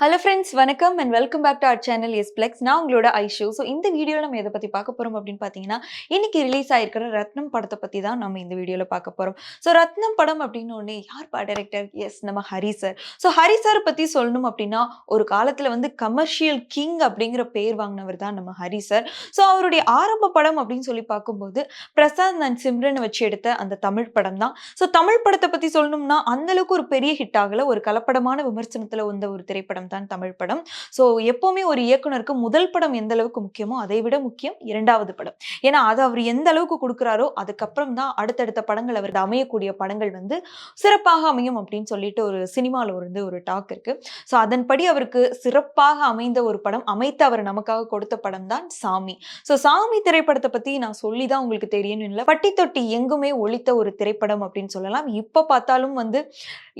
Hello friends வணக்கம் and welcome back to our channel S Flex நான் உங்களோட ஐஷோ. So இந்த வீடியோவில் நம்ம எதை பற்றி பார்க்க போகிறோம் அப்படின்னு பார்த்தீங்கன்னா இன்னைக்கு ரிலீஸ் ஆயிருக்கிற ரத்னம் படத்தை பற்றி தான் நம்ம இந்த வீடியோவில் பார்க்க போகிறோம் ஸோ ரத்னம் படம் அப்படின்னு ஒன்று யார்ப்பா டைரக்டர் எஸ் நம்ம Hari sir so Hari sir பற்றி சொல்லணும் அப்படின்னா ஒரு காலத்தில் வந்து கமர்ஷியல் கிங் அப்படிங்கிற பேர் வாங்கினவர் தான் நம்ம ஹரி சார் ஸோ அவருடைய ஆரம்ப படம் அப்படின்னு சொல்லி பார்க்கும்போது பிரசாந்த் அண்ட் சிம்ரன் வச்சு எடுத்த அந்த தமிழ் படம் தான். ஸோ தமிழ் படத்தை பற்றி சொல்லணும்னா அந்தளவுக்கு ஒரு பெரிய ஹிட் ஆகலை. ஒரு கலப்படமான விமர்சனத்தில் வந்த ஒரு திரைப்படம் தான் தமிழ் படம். ஸோ எப்போவுமே ஒரு இயக்குனருக்கு முதல் படம் எந்த அளவுக்கு முக்கியமோ அதை விட முக்கியம் இரண்டாவது படம். ஏன்னா அது அவர் எந்த அளவுக்கு கொடுக்குறாரோ அதுக்கப்புறம் தான் அடுத்தடுத்த படங்கள் அவர் அமையக்கூடிய படங்கள் வந்து சிறப்பாக அமையும் அப்படின்னு சொல்லிட்டு ஒரு சினிமாவில் வந்து ஒரு டாக் இருக்கு. ஸோ அதன்படி அவருக்கு சிறப்பாக அமைந்த ஒரு படம் அமைத்து அவர் நமக்காக கொடுத்த படம் தான் சாமி. ஸோ சாமி திரைப்படத்தை பற்றி நான் சொல்லி தான் உங்களுக்கு தெரியும் இல்லை. பட்டி தொட்டி எங்குமே ஒழித்த ஒரு திரைப்படம் அப்படின்னு சொல்லலாம். இப்போ பார்த்தாலும் வந்து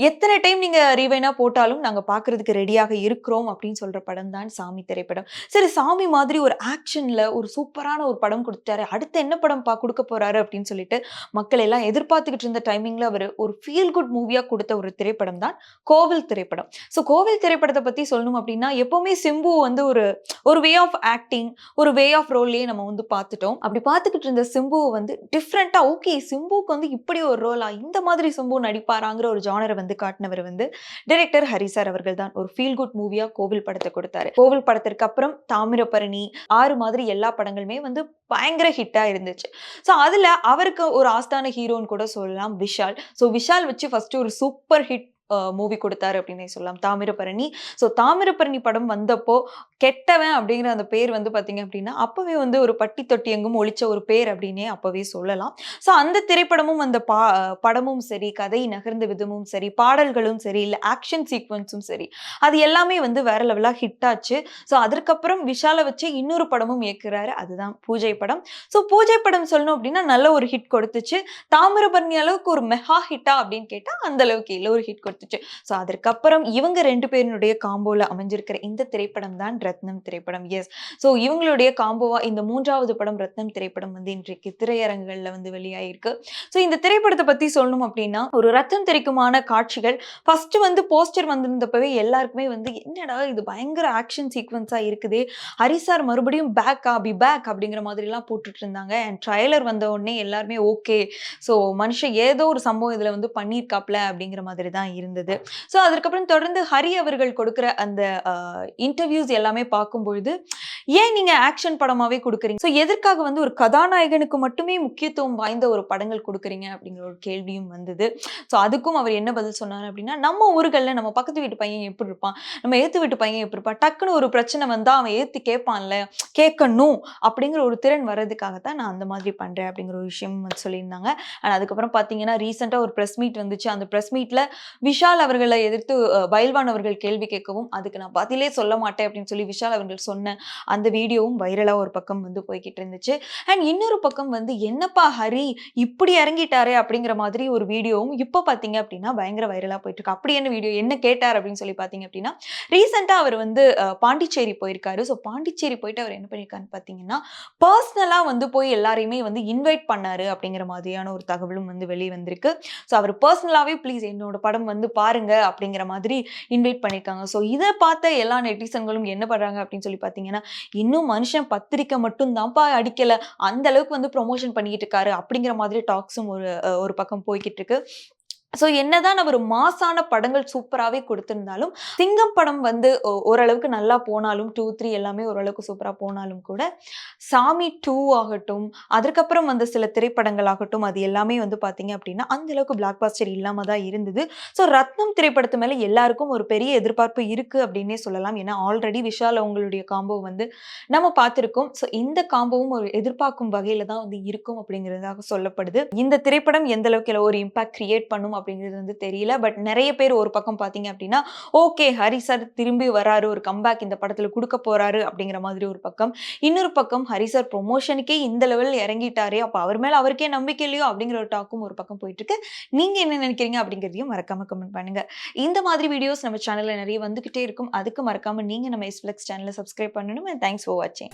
எத்தனை டைம் நீங்கள் ரீவைனாக போட்டாலும் நாங்கள் பார்க்கறதுக்கு ரெடியாக இருக்கிறோம் அப்படின்னு சொல்கிற படம் தான் சாமி திரைப்படம். சரி சாமி மாதிரி ஒரு ஆக்ஷனில் ஒரு சூப்பரான ஒரு படம் கொடுத்தாரு அடுத்து என்ன படம் பா கொடுக்க போறாரு அப்படின்னு சொல்லிட்டு மக்கள் எல்லாம் எதிர்பார்த்துக்கிட்டு இருந்த டைமிங்கில் அவர் ஒரு ஃபீல் குட் மூவியாக கொடுத்த ஒரு திரைப்படம் தான் கோவில் திரைப்படம். ஸோ கோவில் திரைப்படத்தை பற்றி சொல்லணும் அப்படின்னா எப்போவுமே சிம்பு வந்து ஒரு ஒரு வே ஆஃப் ஆக்டிங் ஒரு வே ஆஃப் ரோல்லையே நம்ம வந்து பார்த்துட்டோம். அப்படி பார்த்துக்கிட்டு இருந்த சிம்புவை வந்து டிஃப்ரெண்ட்டாக ஓகே சிம்புக்கு வந்து இப்படி ஒரு ரோலா இந்த மாதிரி சிம்பு நடிப்பாராங்கிற ஒரு ஜானரை வந்து காட்டினவர் வந்து டைரக்டர் ஹரி சார் அவர்கள் தான் ஒரு ஃபீல் குட் மூவியா கோவில் படத்தை கொடுத்தாரு. கோவில் படத்திற்கு அப்புறம் தாமிரபரணி ஆறு மாதிரி எல்லா படங்களுமே வந்து பயங்கர ஹிட்டா இருந்துச்சு. ஸோ அதுல அவருக்கு ஒரு ஆஸ்தான ஹீரோன்னு கூட சொல்லலாம் விஷால். ஸோ விஷால் வச்சு ஃபர்ஸ்ட் ஒரு சூப்பர் ஹிட் மூவி கொடுத்தாரு அப்படின்னே சொல்லலாம். தாமிரபரணி. ஸோ தாமிரபரணி படம் வந்தப்போ கெட்டவன் அப்படிங்கிற அந்த பேர் வந்து பார்த்தீங்க அப்படின்னா அப்போவே வந்து ஒரு பட்டி தொட்டி எங்கும் ஒழிச்ச ஒரு பேர் அப்படின்னே அப்போவே சொல்லலாம். ஸோ அந்த திரைப்படமும் அந்த பா படமும் சரி கதை நகர்ந்த விதமும் சரி பாடல்களும் சரி இல்லை ஆக்ஷன் சீக்வன்ஸும் சரி அது எல்லாமே வந்து வேற லெவலாக ஹிட் ஆச்சு. ஸோ அதற்கப்புறம் விஷாலை வச்சு இன்னொரு படமும் இயக்குறாரு. அதுதான் பூஜை படம். ஸோ பூஜை படம் சொல்லணும் அப்படின்னா நல்ல ஒரு ஹிட் கொடுத்துச்சு. தாமிரபரணி அளவுக்கு ஒரு மெகா ஹிட்டா அப்படின்னு கேட்டால் அந்த அளவுக்கு இல்லை. ஒரு ஹிட் கொடுத்து கொடுத்துச்சு. ஸோ அதற்கப்புறம் இவங்க ரெண்டு பேரினுடைய காம்போல அமைஞ்சிருக்கிற இந்த திரைப்படம் தான் ரத்னம் திரைப்படம். எஸ் ஸோ இவங்களுடைய காம்போவா இந்த மூன்றாவது படம் ரத்னம் திரைப்படம் வந்து இன்றைக்கு திரையரங்குகளில் வந்து வெளியாயிருக்கு. ஸோ இந்த திரைப்படத்தை பத்தி சொல்லணும் அப்படின்னா ஒரு ரத்தம் திரைக்குமான காட்சிகள் ஃபர்ஸ்ட் வந்து போஸ்டர் வந்திருந்தப்பவே எல்லாருக்குமே வந்து என்னடா இது பயங்கர ஆக்ஷன் சீக்வன்ஸாக இருக்குதே. ஹரிசார் மறுபடியும் பேக் பி பேக் அப்படிங்கிற மாதிரிலாம் போட்டுட்டு இருந்தாங்க. அண்ட் ட்ரைலர் வந்த உடனே எல்லாருமே ஓகே ஸோ மனுஷன் ஏதோ ஒரு சம்பவம் இதில் வந்து பண்ணியிருக்காப்ல அப்படிங்கிற மாதிரி தான் இருந்தது. ஸோ அதுக்கப்புறம் தொடர்ந்து ஹரி அவர்கள் கொடுக்குற அந்த இன்டர்வியூஸ் எல்லாமே பார்க்கும்பொழுது ஏன் நீங்க ஆக்ஷன் படமாவே கொடுக்குறீங்க? ஸோ எதற்காக வந்து ஒரு கதாநாயகனுக்கு மட்டுமே முக்கியத்துவம் வாய்ந்த ஒரு படங்கள் கொடுக்குறீங்க? அப்படிங்கிற ஒரு கேள்வியும் வந்தது. ஸோ அதுக்கும் அவர் என்ன பதில் சொன்னார் அப்படின்னா நம்ம ஊர்களில் நம்ம பக்கத்து வீட்டு பையன் எப்படி இருப்பான்? நம்ம ஏத்து வீட்டு பையன் எப்படி இருப்பான்? டக்குன்னு ஒரு பிரச்சனை வந்தா அவன் ஏத்து கேட்பான்ல கேட்கணும் அப்படிங்கிற ஒரு திறன் வர்றதுக்காகத்தான் நான் அந்த மாதிரி பண்றேன் அப்படிங்கிற ஒரு விஷயம் வந்து சொல்லியிருந்தாங்க. அண்ட் அதுக்கப்புறம் பார்த்தீங்கன்னா ரீசெண்டாக ஒரு ப்ரெஸ் மீட் வந்துச்சு. அந்த ப்ரெஸ் மீட்ல விஷால் அவர்களை எதிர்த்து பயில்வான் அவர்கள் கேள்வி கேட்கவும் அதுக்கு நான் பதிலே சொல்ல மாட்டேன் அப்படின்னு சொல்லி விஷால் அவர்கள் சொன்ன அந்த அந்த வீடியோவும் வைரலாக ஒரு பக்கம் வந்து போய்கிட்டு இருந்துச்சு. அண்ட் இன்னொரு பக்கம் வந்து என்னப்பா ஹரி இப்படி இறங்கிட்டாரே அப்படிங்கிற மாதிரி ஒரு வீடியோவும் இப்போ பார்த்தீங்க அப்படின்னா பயங்கர வைரலாக போயிட்டு இருக்கு அப்படி என்ன வீடியோ? என்ன கேட்டார் அப்படின்னு சொல்லி பார்த்தீங்க அப்படின்னா ரீசெண்டாக அவர் வந்து பாண்டிச்சேரி போயிருக்காரு. ஸோ பாண்டிச்சேரி போயிட்டு அவர் என்ன பண்ணியிருக்காருன்னு பார்த்தீங்கன்னா பர்சனலாக வந்து போய் எல்லாரையுமே வந்து இன்வைட் பண்ணாரு அப்படிங்கிற மாதிரியான ஒரு தகவலும் வந்து வெளியே வந்திருக்கு. ஸோ அவர் பர்சனலாகவே ப்ளீஸ் என்னோட படம் வந்து பாருங்க அப்படிங்கிற மாதிரி இன்வைட் பண்ணியிருக்காங்க ஸோ இதை பார்த்த எல்லா நெட்டிசன்களும் என்ன பண்ணுறாங்க அப்படின்னு சொல்லி பார்த்தீங்கன்னா இன்னும் மனுஷன் பத்திரிக்கை மட்டும் தான்ப்பா அடிக்கல. அந்த அளவுக்கு வந்து ப்ரொமோஷன் பண்ணிக்கிட்டு இருக்காரு. அப்படிங்கிற மாதிரி டாக்ஸும் ஒரு அஹ், ஒரு பக்கம் போய்கிட்டு இருக்கு. ஸோ என்னதான் அவர் மாசான படங்கள் சூப்பராகவே கொடுத்திருந்தாலும் சிங்கம் படம் வந்து ஓ- ஓரளவுக்கு நல்லா போனாலும் டூ த்ரீ எல்லாமே ஓரளவுக்கு சூப்பராக போனாலும் கூட சாமி டூ ஆகட்டும் அதுக்கப்புறம் வந்து சில திரைப்படங்கள் ஆகட்டும் அது எல்லாமே வந்து பார்த்தீங்க அப்படின்னா அந்த அளவுக்கு பிளாக் பாஸ்டர் இல்லாமல் தான் இருந்தது. ஸோ ரத்னம் திரைப்படத்து மேலே எல்லாருக்கும் ஒரு பெரிய எதிர்பார்ப்பு இருக்குது அப்படின்னே சொல்லலாம். ஏன்னா ஆல்ரெடி விஷால் அவங்களுடைய காம்போ வந்து நம்ம பார்த்துருக்கோம். ஸோ இந்த காம்போவும் ஒரு எதிர்பார்க்கும் வகையில் தான் வந்து இருக்கும் அப்படிங்கிறதாக சொல்லப்படுது. இந்த திரைப்படம் எந்த அளவுக்கு ஒரு இம்பாக்ட் கிரியேட் பண்ணும் அப்படிங்கிறது வந்து தெரியல. பட் நிறைய பேர் ஒரு பக்கம் பார்த்தீங்க அப்படின்னா ஓகே ஹரி சார் திரும்பி வராரு. ஒரு கம்பேக் இந்த படத்துல கொடுக்க போறாரு. அப்படிங்கிற மாதிரி ஒரு பக்கம். இன்னொரு பக்கம் ஹரி சார் ப்ரொமோஷனுக்கே இந்த லெவல் இறங்கிட்டாரே. அப்போ அவர் மேலே அவருக்கே நம்பிக்கை இல்லையோ? அப்படிங்கிற ஒரு டாக்கும் ஒரு பக்கம் போயிட்டு இருக்கு நீங்க என்ன நினைக்கிறீங்க அப்படிங்கிறதையும் மறக்காம கமெண்ட் பண்ணுங்க. இந்த மாதிரி வீடியோஸ் நம்ம சேனலில் நிறைய வந்துகிட்டே இருக்கும். அதுக்கு மறக்காம நீங்க நம்ம எஸ்பிளெக்ஸ் சேனலை சப்ஸ்கிரைப் பண்ணணும். தேங்க்ஸ் ஃபார் வாட்சிங்